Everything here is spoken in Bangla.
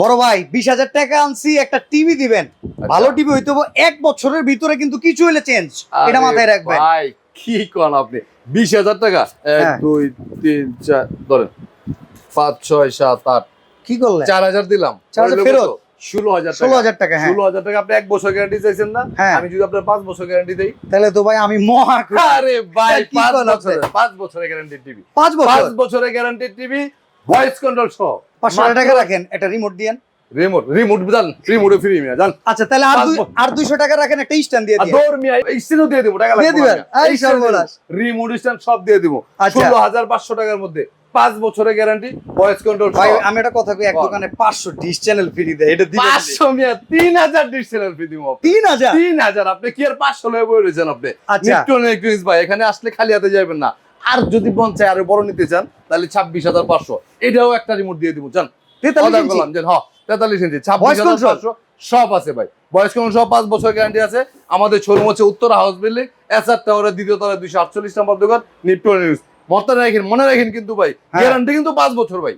বড় ভাই বিশ হাজার টাকা আনছি একটা টিভি দিবেন। ভালো টিভি হইতে হবে, এক বছরের ভিতরে কিন্তু কিছু হলে চেঞ্জ এটা মাথায় রাখবেন। ভাই কি কোন আপনি? বিশ হাজার টাকা? এক হ্যাঁ। দুই তিন চার ধরেন। পাঁচ ছয় সাত আট। কি করলেন? চার হাজার দিলাম। ফেরত? ষোলো হাজার ষোলো হাজার টাকা হ্যাঁ। ষোলো হাজার টাকা আপনি এক বছর গ্যারান্টি চাইছেন না? হ্যাঁ। আমি যদি আপনার পাঁচ বছর গ্যারান্টি দেই। তাহলে তো ভাই আমি মহা আরে ভাই কি পাঁচ বছরের পাঁচ বছরের গ্যারান্টি টিভি পাঁচ বছর? পাঁচ বছরের গ্যারান্টি টিভি ভয়েস কন্ট্রোল সহ। পাঁচশো টাকা রাখেন রিমোট রিমোট রিমোট রিমোটে ফ্রি মিয়া জান আচ্ছা তাহলে আর পাঁচ দুই বছর। আর দুইশো টাকা রাখেন একটা স্ট্যান্ড দিয়ে দিন দৌড় মিয়া দিয়ে দেবো টাকা দিয়ে দিবেন? এই সর্বনাশ। রিমোট স্ট্যান্ড সব দিয়ে দিব আচ্ছা। ষোলো হাজার পাঁচশো টাকার মধ্যে পাঁচ বছরের গ্যারান্টি ভয়েস কন্ট্রোল ভাই আমি একটা কথা কই এক। দোকানে পাঁচশো ডিশ চ্যানেল ফ্রি দেয় এটা দিবেন পাঁচশো মিয়া তিন হাজার ডিসেলের ফ্রি দিব তিন হাজার তিন হাজার আপনি কি আর পাঁচশো লয়ে বই রয়েছেন আপনি আচ্ছা। ইলেকট্রনিক্স ভাই এখানে আসলে খালি হাতে যাবেন না আর যদি মন চায় আরও বড় নিতে চান তাহলে ছাব্বিশ হাজার পাঁচশো। এটাও একটা রিমোট দিয়ে দিব চান তেতাল্লিশ ইঞ্চি। যে হ্যাঁ তেতাল্লিশ ইঞ্চি। ছাব্বিশ হাজার পাঁচশো সব আছে ভাই। বয়স সব পাঁচ বছর গ্যারান্টি আছে। আমাদের শোরুম হচ্ছে উত্তরা হাউস বিল্ডিং এসআর টাওয়ারের দ্বিতীয় তলায় দুইশো আটচল্লিশ নম্বর দোকান নিপটন নিউজ মনে রাখেন মনে রাখেন কিন্তু ভাই। গ্যারান্টি কিন্তু পাঁচ বছর ভাই।